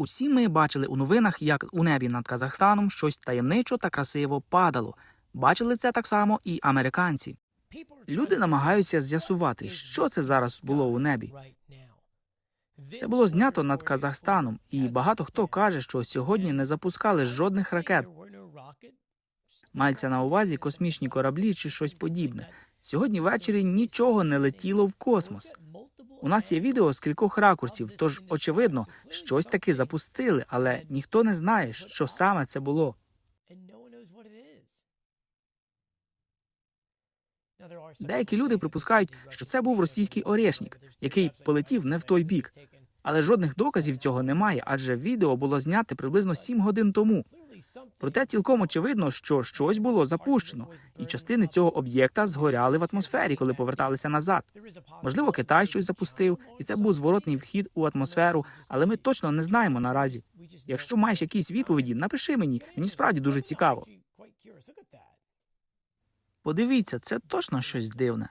Усі ми бачили у новинах, як у небі над Казахстаном щось таємничо та красиво падало. Бачили це так само і американці. Люди намагаються з'ясувати, що це зараз було у небі. Це було знято над Казахстаном, і багато хто каже, що сьогодні не запускали жодних ракет. Мається на увазі космічні кораблі чи щось подібне. Сьогодні ввечері нічого не летіло в космос. У нас є відео з кількох ракурсів, тож очевидно, щось таки запустили, але ніхто не знає, що саме це було. Деякі люди припускають, що це був російський орешник, який полетів не в той бік. Але жодних доказів цього немає, адже відео було зняте приблизно 7 годин тому. Проте цілком очевидно, що щось було запущено, і частини цього об'єкта згоряли в атмосфері, коли поверталися назад. Можливо, Китай щось запустив, і це був зворотний вхід у атмосферу, але ми точно не знаємо наразі. Якщо маєш якісь відповіді, напиши мені. Мені справді дуже цікаво. Подивіться, це точно щось дивне.